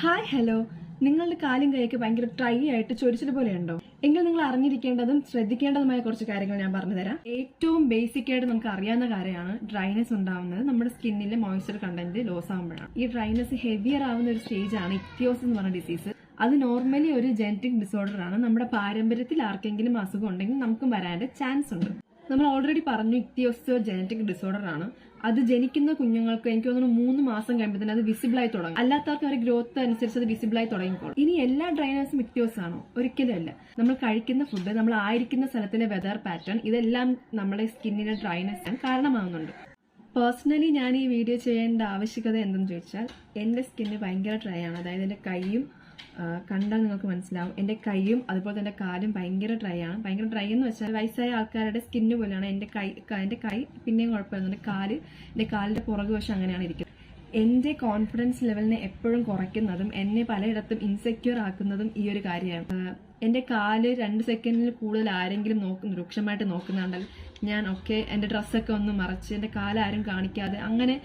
Hi hello നിങ്ങളുടെ കാലും കൈയൊക്കെ ഭയങ്കര ഡ്രൈ ആയിട്ട് ചൊരിച്ചിൽ പോലെ ഉണ്ടോ എങ്കിൽ നിങ്ങൾ അറിഞ്ഞിരിക്കേണ്ടതും ശ്രദ്ധിക്കേണ്ടതുമായ കുറച്ച് കാര്യങ്ങൾ ഞാൻ പറഞ്ഞുതരാം ഏറ്റവും ബേസിക് ആയിട്ട് നമുക്ക് അറിയാവുന്ന കാര്യമാണ് ഡ്രൈനെസ് ഉണ്ടാവുന്നത്. നമ്മുടെ സ്കിന്നിലെ മോയ്സ്ചർ കണ്ടന്റ് ലോസ് ആകുമ്പോഴാണ് ഈ ഡ്രൈനെസ് ഹെവിയർ ആവുന്ന ഒരു സ്റ്റേജ് ആണ് ഇക്തിയോസ് എന്ന് പറഞ്ഞ ഡിസീസ് അത് നോർമലി ഒരു ജനറ്റിക് ഡിസോർഡർ ആണ്. നമ്മുടെ പാരമ്പര്യത്തിൽ ആർക്കെങ്കിലും അസുഖം ഉണ്ടെങ്കിൽ നമുക്കും വരാൻ ചാൻസ് ഉണ്ട്. നമ്മൾ ഓൾറെഡി പറഞ്ഞു ഇക്തിയോസ് ജനറ്റിക് ഡിസോർഡർ ആണ്. അത് ജനിക്കുന്ന കുഞ്ഞുങ്ങൾക്ക് എനിക്ക് തോന്നുന്നു മൂന്ന് മാസം കഴിയുമ്പോൾ തന്നെ അത് വിസിബിൾ ആയി തുടങ്ങും. അല്ലാത്തവർക്ക് അവരുടെ ഗ്രോത്ത് അനുസരിച്ച് അത് വിസിബിൾ ആയി തുടങ്ങിക്കോളും. ഇനി എല്ലാ ഡ്രൈനേഴ്സും ഇക്തിയോസ് ആണോ? ഒരിക്കലും അല്ല. നമ്മൾ കഴിക്കുന്ന ഫുഡ് നമ്മൾ ആയിരിക്കുന്ന സ്ഥലത്തിന്റെ വെതർ പാറ്റേൺ ഇതെല്ലാം നമ്മുടെ സ്കിന്നിന്റെ ഡ്രൈനെസ് കാരണമാകുന്നുണ്ട്. പേഴ്സണലി ഞാൻ ഈ വീഡിയോ ചെയ്യേണ്ട ആവശ്യകത എന്തെന്ന് ചോദിച്ചാൽ എന്റെ സ്കിന്ന് ഭയങ്കര ഡ്രൈ ആണ്. അതായത് എന്റെ കൈയും കണ്ടാൽ നിങ്ങൾക്ക് മനസ്സിലാവും. എന്റെ കൈയും അതുപോലെ തന്നെ കാലും ഭയങ്കര ഡ്രൈ ആണ്. ഭയങ്കര ഡ്രൈ എന്ന് വെച്ചാൽ വയസ്സായ ആൾക്കാരുടെ സ്കിന്ന് പോലെയാണ്. എന്റെ കൈ എന്റെ കൈ പിന്നെയും കുഴപ്പമില്ല. എന്റെ കാൽ എന്റെ കാലിന്റെ പുറകു വശം അങ്ങനെയാണ് ഇരിക്കുന്നത്. എന്റെ കോൺഫിഡൻസ് ലെവലിനെ എപ്പോഴും കുറയ്ക്കുന്നതും എന്നെ പലയിടത്തും ഇൻസെക്യൂർ ആക്കുന്നതും ഈ ഒരു കാര്യമാണ്. എന്റെ കാൽ രണ്ട് സെക്കൻഡിൽ കൂടുതൽ ആരെങ്കിലും നോക്കുന്നു രൂക്ഷമായിട്ട് നോക്കുന്നുണ്ടെങ്കിൽ ഞാൻ ഒക്കെ എന്റെ ഡ്രസ്സൊക്കെ ഒന്ന് മറച്ച് എന്റെ കാലാരും കാണിക്കാതെ അങ്ങനെ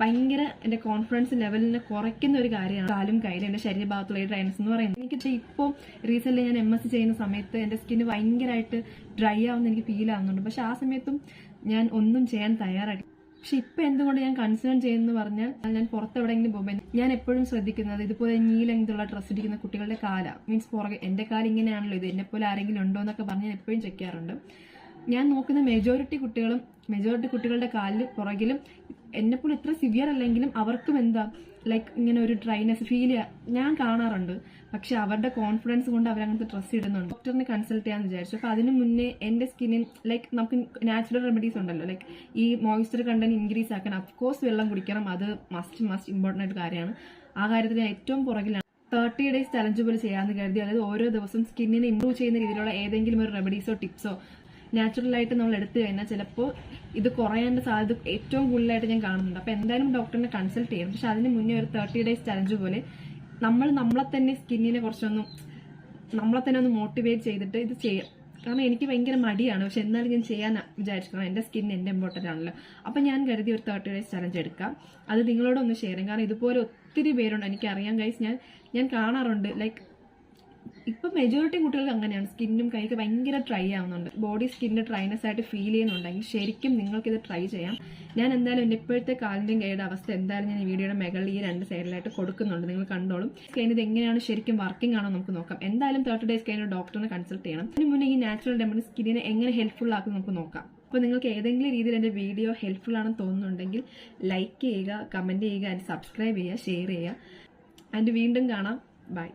ഭയങ്കര എന്റെ കോൺഫിഡൻസ് ലെവലിനെ കുറയ്ക്കുന്ന ഒരു കാര്യമാണ് കാലും കയ്യിൽ എന്റെ ശരീരഭാഗത്തുള്ള ഡ്രൈനസ് എന്ന് പറയുന്നത്. എനിക്ക് ഇപ്പോൾ റീസെന്റ് ഞാൻ എം എസ് ചെയ്യുന്ന സമയത്ത് എന്റെ സ്കിന്ന് ഭയങ്കരമായിട്ട് ഡ്രൈ ആവുന്ന എനിക്ക് ഫീൽ ആവുന്നുണ്ട്. പക്ഷെ ആ സമയത്തും ഞാൻ ഒന്നും ചെയ്യാൻ തയ്യാറായി പക്ഷെ ഇപ്പൊ എന്തുകൊണ്ട് ഞാൻ കൺസേൺ ചെയ്യുന്നു പറഞ്ഞാൽ ഞാൻ പുറത്തെവിടെങ്കിലും പോകുമ്പോൾ ഞാൻ എപ്പോഴും ശ്രദ്ധിക്കുന്നത് ഇതുപോലെ നീ ലെങ്തുള്ള ഡ്രസ്സ് ഇരിക്കുന്ന കുട്ടികളുടെ കാല. മീൻസ് പുറകെ എന്റെ കാല ഇങ്ങനെയാണല്ലോ ഇത് എന്നെപ്പോലെ പോലെ ആരെങ്കിലും ഉണ്ടോ എന്നൊക്കെ പറഞ്ഞ് ഞാൻ എപ്പോഴും ചെക്ക് ചെയ്യാറുണ്ട്. ഞാൻ നോക്കുന്ന മെജോറിറ്റി കുട്ടികളും മെജോറിറ്റി കുട്ടികളുടെ കാലിൽ പുറകിലും എന്നെപ്പോലെ ഇത്ര സിവിയർ അല്ലെങ്കിലും അവർക്കും എന്താ ലൈക്ക് ഇങ്ങനെ ഒരു ഡ്രൈനെസ് ഫീൽ ഞാൻ കാണാറുണ്ട്. പക്ഷെ അവരുടെ കോൺഫിഡൻസ് കൊണ്ട് അവരങ്ങനത്തെ ഡ്രസ്സ് ഇടുന്നുണ്ട്. ഡോക്ടറിനെ കൺസൾട്ട് ചെയ്യാന്ന് വിചാരിച്ചു. അപ്പൊ അതിന് മുന്നേ എന്റെ സ്കിന്നിൽ ലൈക്ക് നമുക്ക് നാച്ചുറൽ റെമഡീസ് ഉണ്ടല്ലോ. ലൈക്ക് ഈ മോയ്സ്ചർ കണ്ടന്റ് ഇൻക്രീസ് ആക്കാൻ അഫ്കോഴ്സ് വെള്ളം കുടിക്കണം. അത് മസ്റ്റ് മസ്റ്റ് ഇമ്പോർട്ടന്റ് ആയിട്ട് കാര്യമാണ്. ആ കാര്യത്തിൽ ഏറ്റവും പുറകിലാണ്. തേർട്ടി ഡേയ്സ് ചലഞ്ച് പോലെ ചെയ്യാമെന്ന് കരുതി. അതായത് ഓരോ ദിവസം സ്കിന്നിനെ ഇമ്പ്രൂവ് ചെയ്യുന്ന രീതിയിലുള്ള ഏതെങ്കിലും ഒരു റെമഡീസോ ടിപ്സോ നാച്ചുറലായിട്ട് നമ്മൾ എടുത്തു കഴിഞ്ഞാൽ ചിലപ്പോൾ ഇത് കുറയാനുള്ള സാധ്യത ഏറ്റവും കൂടുതലായിട്ട് ഞാൻ കാണുന്നുണ്ട്. അപ്പോൾ എന്തായാലും ഡോക്ടറിനെ കൺസൾട്ട് ചെയ്യണം. പക്ഷെ അതിന് മുന്നേ ഒരു തേർട്ടി ഡേയ്സ് ചലഞ്ച് പോലെ നമ്മൾ നമ്മളെ തന്നെ സ്കിന്നിനെ കുറച്ചൊന്നും നമ്മളെ തന്നെ ഒന്ന് മോട്ടിവേറ്റ് ചെയ്തിട്ട് ഇത് ചെയ്യാം. കാരണം എനിക്ക് ഭയങ്കര മടിയാണ്. പക്ഷെ എന്നാലും ഞാൻ ചെയ്യാൻ വിചാരിച്ചിട്ടുണ്ട് എന്റെ സ്കിൻ എന്റെ ഇമ്പോർട്ടന്റ് ആണല്ലോ. അപ്പം ഞാൻ കരുതി ഒരു തേർട്ടി ഡേയ്സ് ചലഞ്ച് എടുക്കാം. അത് നിങ്ങളോടൊന്ന് ഷെയർ ചെയ്യാം. കാരണം ഇതുപോലെ ഒത്തിരി പേരുണ്ട്. എനിക്കറിയാം ഗൈസ് ഞാൻ ഞാൻ കാണാറുണ്ട്. ലൈക്ക് ഇപ്പം മെജോറിറ്റി കുട്ടികൾക്ക് അങ്ങനെയാണ്. സ്കിന്നും കൈക്ക് ഭയങ്കര ട്രൈ ആവുന്നുണ്ട്. ബോഡി സ്കിന്നിന് ട്രൈനസ് ആയിട്ട് ഫീൽ ചെയ്യുന്നുണ്ടെങ്കിൽ ശരിക്കും നിങ്ങൾക്കിത് ട്രൈ ചെയ്യാം. ഞാൻ എന്തായാലും എന്റെ ഇപ്പോഴത്തെ കാലിന്റെയും കൈയുടെ അവസ്ഥ എന്തായാലും ഞാൻ ഈ വീഡിയോയുടെ മുകളിൽ ഈ രണ്ട് സൈഡിലായിട്ട് കൊടുക്കുന്നുണ്ട്. നിങ്ങൾ കണ്ടോളും. സ്കൈൻ ഇത് എങ്ങനെയാണ് ശരിക്കും വർക്കിംഗ് ആണോ നമുക്ക് നോക്കാം. എന്തായാലും തേർട്ടി ഡേയ്സ് കഴിഞ്ഞ ഡോക്ടറിനെ കൺസൾട്ട് ചെയ്യണം. അതിന് മുന്നേ ഈ നാച്ചുറൽ ഡെമണി സ്കിന്നിനെ എങ്ങനെ ഹെൽപ്ഫുൾ ആക്കും നമുക്ക് നോക്കാം. അപ്പോൾ നിങ്ങൾക്ക് ഏതെങ്കിലും രീതിയിൽ എന്റെ വീഡിയോ ഹെൽപ്ഫുൾ ആണെന്ന് തോന്നുന്നുണ്ടെങ്കിൽ ലൈക്ക് ചെയ്യുക കമന്റ് ചെയ്യുക ആൻഡ് സബ്സ്ക്രൈബ് ചെയ്യുക ഷെയർ ചെയ്യുക. ആൻഡ് വീണ്ടും കാണാം. ബൈ